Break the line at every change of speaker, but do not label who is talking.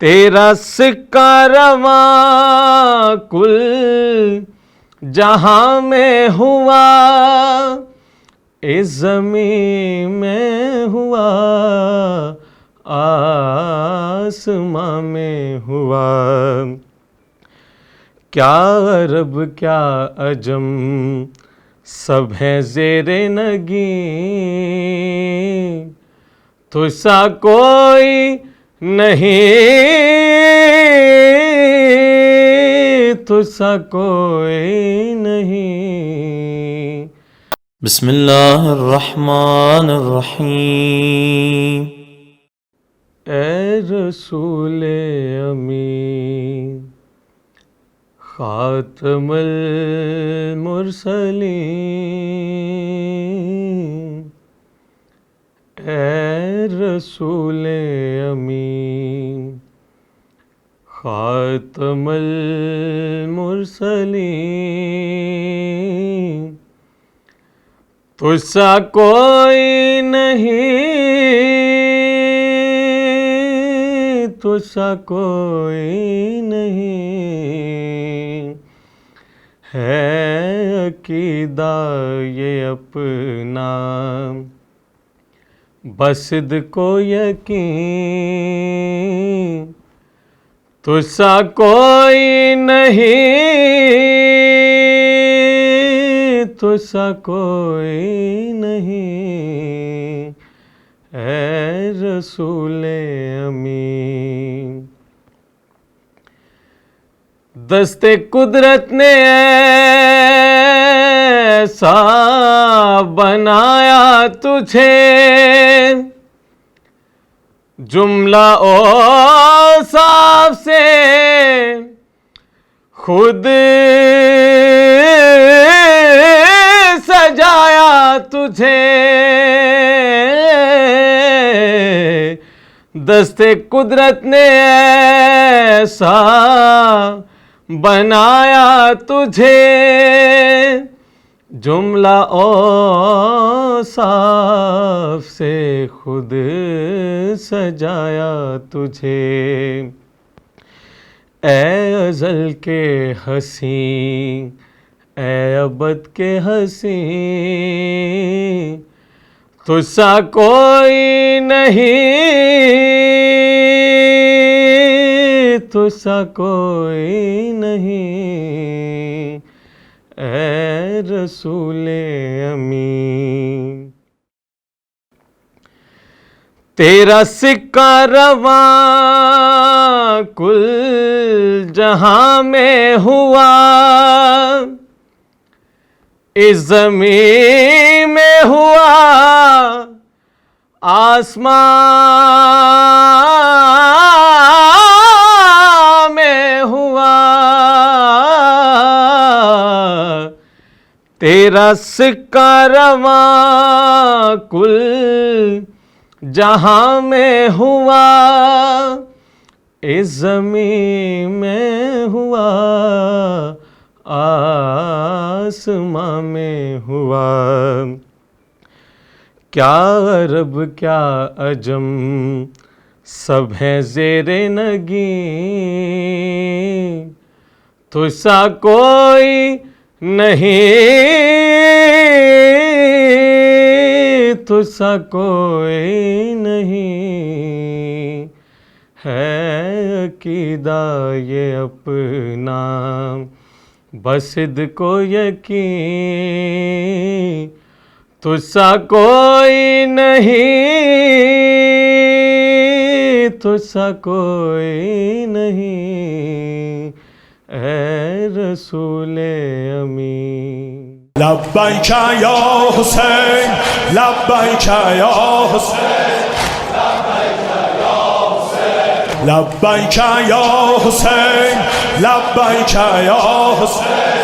तेरा सिक्का रवा कुल जहाँ में हुआ इस जमी में हुआ, आसमां में हुआ। क्या अरब क्या अजम, सब है जेरे नगी तुसा कोई नहीं तुसा कोई नहीं।
बिस्मिल्लाह अर्रहमान अर्रहीम
ए रसूल अमीन खातमुल मुरसलीन। ए रसूल अमीन। खातमुल मुरसलीन। तुझसा कोई नहीं। तुझसा कोई नहीं। है अकीदा ये अपना। बसद को यकीन, तुझसा कोई नहीं, तुझसा कोई नहीं है रसूल अमीन। दस्ते कुदरत ने ऐसा बनाया तुझे। जुमला ओ साफ़ से खुद सजाया तुझे। दस्ते कुदरत ने ऐसा बनाया तुझे। जुमला ओ साफ़ से खुद सजाया तुझे। ए अजल के हसी ए अबद के हसी तुसा कोई नहीं तुसा कोई नहीं। रसूल अमीन तेरा सिक्का रवा कुल जहाँ में हुआ। इस ज़मीन में हुआ। आसमां तेरा सिक्का रवा कुल जहाँ में हुआ इस ज़मीन में हुआ, आसमां में हुआ। क्या अरब क्या अजम, सब है जेरे नगी तुझसा कोई नहीं तुझसा कोई नहीं है अकीदा ये अपना। बसद को यकीन तुसा कोई नहीं तुसा कोई नहीं। রসুল আমি
লব্বাই ছায়া হোসেন লব্বাই ছায়া হোসেন লব্বাই ছায়া হোসেন লব্বাই ছায়া হোসেন